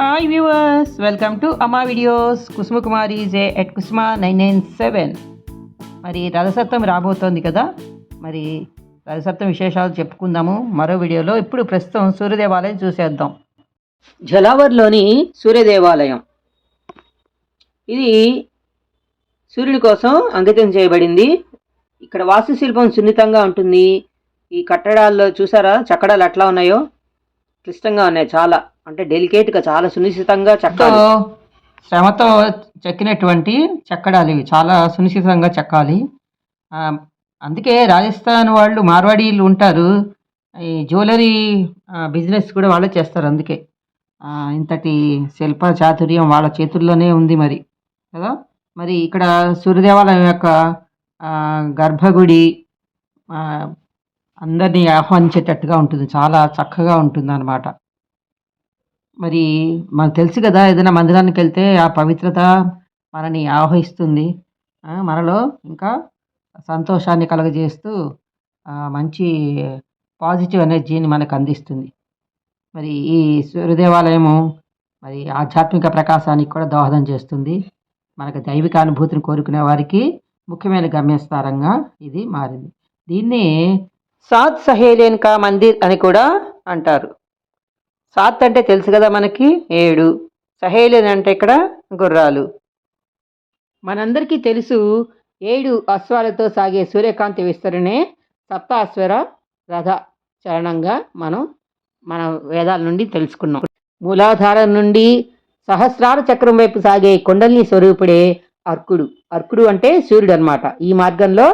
Hi viewers welcome to Amma videos Kusuma Kumari J at Kusuma nine nine seven మరి రథసప్తం రాబోతోంది కదా. మరి రథసప్తం విశేషాలు చెప్పుకుందాము. మరో వీడియోలో ఇప్పుడు ప్రస్తుతం సూర్యదేవాలయం చూసేద్దాం. జలావర్లోని సూర్యదేవాలయం. ఇది సూర్యుని కోసం అంకితం చేయబడింది. ఇక్కడ వాస్తుశిల్పం సున్నితంగా ఉంటుంది. ఈ కట్టడాల్లో చూసారా? చక్కడాలు ఎట్లా ఉన్నాయో? క్లిష్టంగా ఉన్నాయి చాలా. అంటే డెలికేట్గా చాలా సునిశ్చితంగా చెక్కాలి. శ్రమతో చెక్కినటువంటి చెక్కడాలు ఇవి చాలా సునిశ్చితంగా చెక్కాలి. అందుకే రాజస్థాన్ వాళ్ళు మార్వాడీలు ఉంటారు. ఈ జ్యువెలరీ బిజినెస్ కూడా వాళ్ళే చేస్తారు అందుకే. ఇంతటి శిల్ప చాతుర్యం వాళ్ళ చేతుల్లోనే ఉంది మరి కదా? మరి ఇక్కడ సూర్యదేవాలయం యొక్క గర్భగుడి అందరినీ ఆహ్వానించేటట్టుగా ఉంటుంది. చాలా చక్కగా ఉంటుంది అన్నమాట మరి మనకు తెలుసు కదా ఏదైనా మందిరానికి వెళ్తే ఆ పవిత్రత మనని ఆవహిస్తుంది. మనలో ఇంకా సంతోషాన్ని కలగజేస్తూ మంచి పాజిటివ్ ఎనర్జీని మనకు అందిస్తుంది. మరి ఈ సూర్యదేవాలయము మరి ఆధ్యాత్మిక ప్రకాశానికి కూడా దోహదం చేస్తుంది. మనకు దైవిక అనుభూతిని కోరుకునే వారికి ముఖ్యమైన గమ్యస్థానంగా ఇది మారింది. దీన్ని సాత్ సహేలేన్కా మందిర్ అని కూడా అంటారు. సాత్ అంటే తెలుసు కదా మనకి? ఏడు. సహేలియన్ అంటే ఇక్కడ గుర్రాలు. మనందరికీ తెలుసు ఏడు అశ్వాలతో సాగే సూర్యకాంతి విస్తరణే సప్తాశ్వర రథ చరణంగా మనం మన వేదాల నుండి తెలుసుకున్నాం. మూలాధారం నుండి సహస్రార చక్రం వైపు సాగే కొండల్ని స్వరూపుడే అర్కుడు. అర్కుడు అంటే సూర్యుడు అన్నమాట ఈ మార్గంలో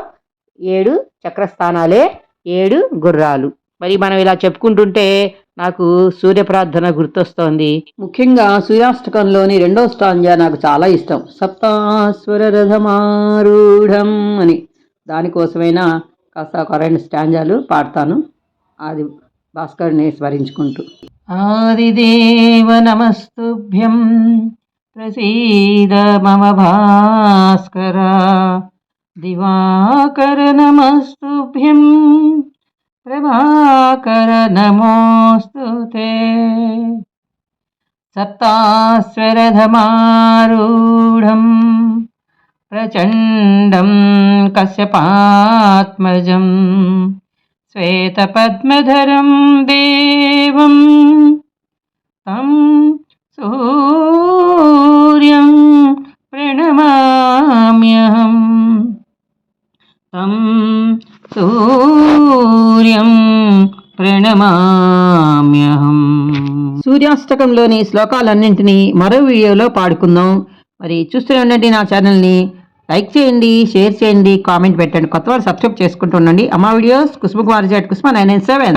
ఏడు చక్రస్థానాలే ఏడు గుర్రాలు. మరి మనం ఇలా చెప్పుకుంటుంటే నాకు సూర్య ప్రార్థన గుర్తొస్తోంది. ముఖ్యంగా సూర్యాష్టకంలోని రెండో స్టాంజా నాకు చాలా ఇష్టం. సప్తాస్వర రథమారూఢం అని. దానికోసమైనా కాస్త ఒక రెండు స్టాంజాలు పాడతాను. అది భాస్కర్ని స్మరించుకుంటూ. ఆదిదేవ నమస్తుభ్యం. ప్రసీద మమ భాస్కర. దివాకర నమస్తుభ్యం. प्रभाकर नमोऽस्तु ते। सप्तास्वरधमारूढम् प्रचण्डं कश्यपात्मजं श्वेतपद्मधरं देवं तं सूर्यं प्रणमाम्यहं तं सू సూర్యం ప్రణమామ్యహం. సూర్యాష్టకంలోని శ్లోకాలన్నింటినీ మరో వీడియోలో పాడుకుందాం. మరి చూస్తూనే ఉండండి నా ఛానల్ని. లైక్ చేయండి షేర్ చేయండి కామెంట్ పెట్టండి. కొత్త వాళ్ళు సబ్స్క్రైబ్ చేసుకుంటూ ఉండండి. Amma videos Kusuma Kumar jet Kusuma nine nine seven.